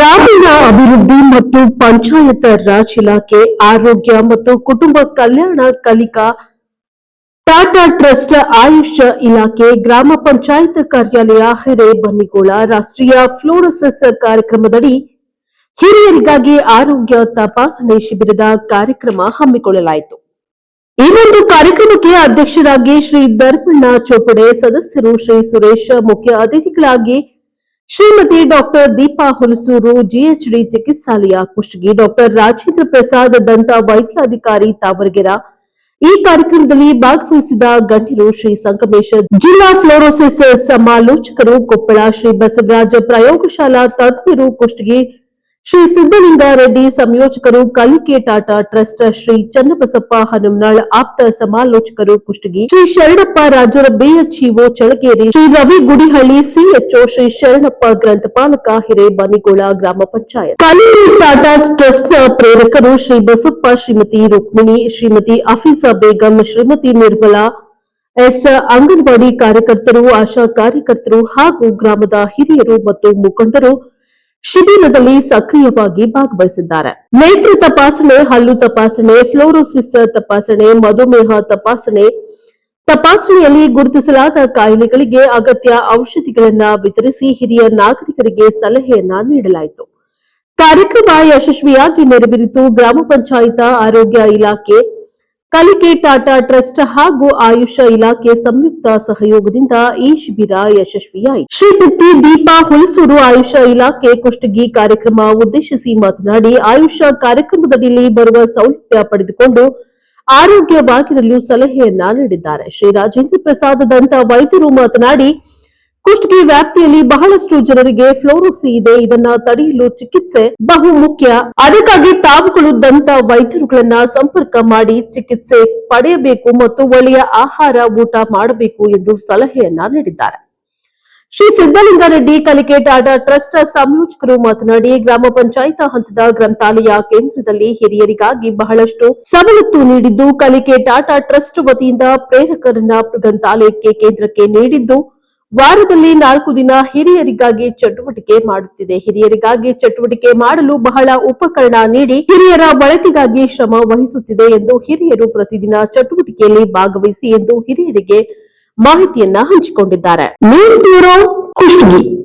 ಗ್ರಾಮೀಣ ಅಭಿವೃದ್ಧಿ ಮತ್ತು ಪಂಚಾಯತ್ ರಾಜ್ ಇಲಾಖೆ, ಆರೋಗ್ಯ ಮತ್ತು ಕುಟುಂಬ ಕಲ್ಯಾಣ ಕಲಿಕಾ, ಟಾಟಾ ಟ್ರಸ್ಟ್, ಆಯುಷ್ ಇಲಾಖೆ, ಗ್ರಾಮ ಪಂಚಾಯತ್ ಕಾರ್ಯಾಲಯ, ಹಿರೇಬನ್ನಿಗೋಳ ರಾಷ್ಟ್ರೀಯ ಫ್ಲೋರಸಸ್ ಕಾರ್ಯಕ್ರಮದಡಿ ಹಿರಿಯರಿಗಾಗಿ ಆರೋಗ್ಯ ತಪಾಸಣೆ ಶಿಬಿರದ ಕಾರ್ಯಕ್ರಮ ಹಮ್ಮಿಕೊಳ್ಳಲಾಯಿತು. ಈ ಒಂದು ಕಾರ್ಯಕ್ರಮಕ್ಕೆ ಅಧ್ಯಕ್ಷರಾಗಿ ಶ್ರೀ ಧರ್ಮಣ್ಣ ಚೋಪಡೆ, ಸದಸ್ಯರು ಶ್ರೀ ಸುರೇಶ್ ಮುಖ್ಯ ಅತಿಥಿಗಳಾಗಿ ಶ್ರೀಮತಿ ಡಾಕ್ಟರ್ ದೀಪಾ ಹುಲಸೂರು, ಜಿಎಚ್ಡಿ ಚಿಕಿತ್ಸಾಲಯ ಕುಷ್ಟಗಿ. ಡಾಕ್ಟರ್ ರಾಜೇಂದ್ರ ಪ್ರಸಾದ್ ದಂತ ವೈದ್ಯಾಧಿಕಾರಿ ತಾವರಗೆರ ಈ ಕಾರ್ಯಕ್ರಮದಲ್ಲಿ ಭಾಗವಹಿಸಿದ ಗಣ್ಯರು ಶ್ರೀ ಸಂಗಮೇಶ ಜಿಲ್ಲಾ ಫ್ಲೋರೋಸಿಸ್ ಸಮಾಲೋಚಕರು ಕೊಪ್ಪಳ ಶ್ರೀ ಬಸವರಾಜ ಪ್ರಯೋಗಶಾಲಾ ತಜ್ಞರು ಕುಷ್ಟಗಿ ಶ್ರೀ ಸಿದ್ದಲಿಂಗಾರೆಡ್ಡಿ ಸಂಯೋಜಕರು ಕಲಿಕೆ ಟಾಟಾ ಟ್ರಸ್ಟ್ ಶ್ರೀ ಚನ್ನಬಸಪ್ಪ ಹನುಮನಾಳ್ ಆಪ್ತ ಸಮಾಲೋಚಕರು ಕುಷ್ಟಗಿ, ಶ್ರೀ ಶರಣಪ್ಪ ರಾಜರ ಬಿಎಚ್ಇಒ ಚಳಗೇರಿ ಶ್ರೀ ರವಿ ಗುಡಿಹಳ್ಳಿ ಸಿಎಚ್ಒ ಶ್ರೀ ಶರಣಪ್ಪ ಗ್ರಂಥಪಾಲಕ ಹಿರೇಬಾನಿಗೋಳ ಗ್ರಾಮ ಪಂಚಾಯತ್. ಕಲಿಕೆ ಟಾಟಾ ಟ್ರಸ್ಟ್ನ ಪ್ರೇರಕರು ಶ್ರೀ ಬಸಪ್ಪ ಶ್ರೀಮತಿ ರುಕ್ಮಿಣಿ, ಶ್ರೀಮತಿ ಅಫೀಸಾ ಬೇಗಂ, ಶ್ರೀಮತಿ ನಿರ್ಮಲಾ, ಎಸ್ ಅಂಗನವಾಡಿ ಕಾರ್ಯಕರ್ತರು, ಆಶಾ ಕಾರ್ಯಕರ್ತರು ಹಾಗೂ ಗ್ರಾಮದ ಹಿರಿಯರು ಮತ್ತು ಮುಖಂಡರು ಶಿಬಿರದಲ್ಲಿ ಸಕ್ರಿಯವಾಗಿ ಭಾಗವಹಿಸಿದ್ದಾರೆ. ನೇತ್ರ ತಪಾಸಣೆ, ಹಲ್ಲು ತಪಾಸಣೆ, ಫ್ಲೋರೋಸಿಸ್ ತಪಾಸಣೆ, ಮಧುಮೇಹ ತಪಾಸಣೆ, ತಪಾಸಣೆಯಲ್ಲಿ ಗುರುತಿಸಲಾದ ಕಾಯಿಲೆಗಳಿಗೆ ಅಗತ್ಯ ಔಷಧಿಗಳನ್ನ ವಿತರಿಸಿ ಹಿರಿಯ ನಾಗರಿಕರಿಗೆ ಸಲಹೆಯನ್ನ ನೀಡಲಾಯಿತು. ಕಾರ್ಯಕ್ರಮ ಯಶಸ್ವಿಯಾಗಿ ನೆರವೇರಿತು ಗ್ರಾಮ ಪಂಚಾಯತ್ ಆರೋಗ್ಯ ಇಲಾಖೆ. ಕಲಿಕೆ ಟಾಟಾ ಟ್ರಸ್ಟ್ ಹಾಗೂ ಆಯುಷ ಇಲಾಖೆ ಸಂಯುಕ್ತ ಸಹಯೋಗದಿಂದ ಈ ಶಿಬಿರ ಯಶಸ್ವಿಯಾಯಿತು. ಶ್ರೀಮತಿ ದೀಪಾ ಹುಲಸೂರು ಆಯುಷ ಇಲಾಖೆ ಕುಷ್ಟಗಿ ಕಾರ್ಯಕ್ರಮ ಉದ್ದೇಶಿಸಿ ಮಾತನಾಡಿ, ಆಯುಷ ಕಾರ್ಯಕ್ರಮದಡಿಯಲ್ಲಿ ಬರುವ ಸೌಲಭ್ಯ ಪಡೆದುಕೊಂಡು ಆರೋಗ್ಯವಾಗಿರಲು ಸಲಹೆಯನ್ನ ನೀಡಿದ್ದಾರೆ. ಶ್ರೀ ರಾಜೇಂದ್ರ ಪ್ರಸಾದ್ ದಂತ ವೈದ್ಯರು ಮಾತನಾಡಿ ಕುಷ್ಟಗಿ ವ್ಯಾಪ್ತಿಯಲ್ಲಿ ಬಹಳಷ್ಟು ಜನರಿಗೆ ಫ್ಲೋರೋಸಿ ಇದೆ. ಇದನ್ನ ತಡೆಯಲು ಚಿಕಿತ್ಸೆ ಬಹು ಮುಖ್ಯ ಅದಕ್ಕಾಗಿ ತಾವುಗಳು ದಂತ ವೈದ್ಯರುಗಳನ್ನ ಸಂಪರ್ಕ ಮಾಡಿ ಚಿಕಿತ್ಸೆ ಪಡೆಯಬೇಕು ಮತ್ತು ಒಳ್ಳೆಯ ಆಹಾರ ಊಟ ಮಾಡಬೇಕು ಎಂದು ಸಲಹೆಯನ್ನ ನೀಡಿದ್ದಾರೆ. ಶ್ರೀ ಸಿದ್ದಲಿಂಗಾರೆಡ್ಡಿ ಕಲಿಕೆ ಟಾಟಾ ಟ್ರಸ್ಟ್ ಸಂಯೋಜಕರು ಮಾತನಾಡಿ, ಗ್ರಾಮ ಪಂಚಾಯತ್ ಹಂತದ ಗ್ರಂಥಾಲಯ ಕೇಂದ್ರದಲ್ಲಿ ಹಿರಿಯರಿಗಾಗಿ ಬಹಳಷ್ಟು ಸವಲತ್ತು ನೀಡಿದ್ದು ಕಲಿಕೆ ಟಾಟಾ ಟ್ರಸ್ಟ್ ವತಿಯಿಂದ ಪ್ರೇರಕರನ್ನ ಗ್ರಂಥಾಲಯಕ್ಕೆ ಕೇಂದ್ರಕ್ಕೆ ನೀಡಿದ್ದು ವಾರದಲ್ಲಿ ನಾಲ್ಕು ದಿನ ಹಿರಿಯರಿಗಾಗಿ ಚಟುವಟಿಕೆ ಮಾಡುತ್ತಿದೆ. ಹಿರಿಯರಿಗಾಗಿ ಚಟುವಟಿಕೆ ಮಾಡಲು ಬಹಳ ಉಪಕರಣ ನೀಡಿ ಹಿರಿಯರ ಬಳಕೆಗಾಗಿ ಶ್ರಮ ವಹಿಸುತ್ತಿದೆ ಎಂದು ಹಿರಿಯರು ಪ್ರತಿದಿನ ಚಟುವಟಿಕೆಯಲ್ಲಿ ಭಾಗವಹಿಸಿ ಎಂದು ಹಿರಿಯರಿಗೆ ಮಾಹಿತಿಯನ್ನ ಹಂಚಿಕೊಂಡಿದ್ದಾರೆ.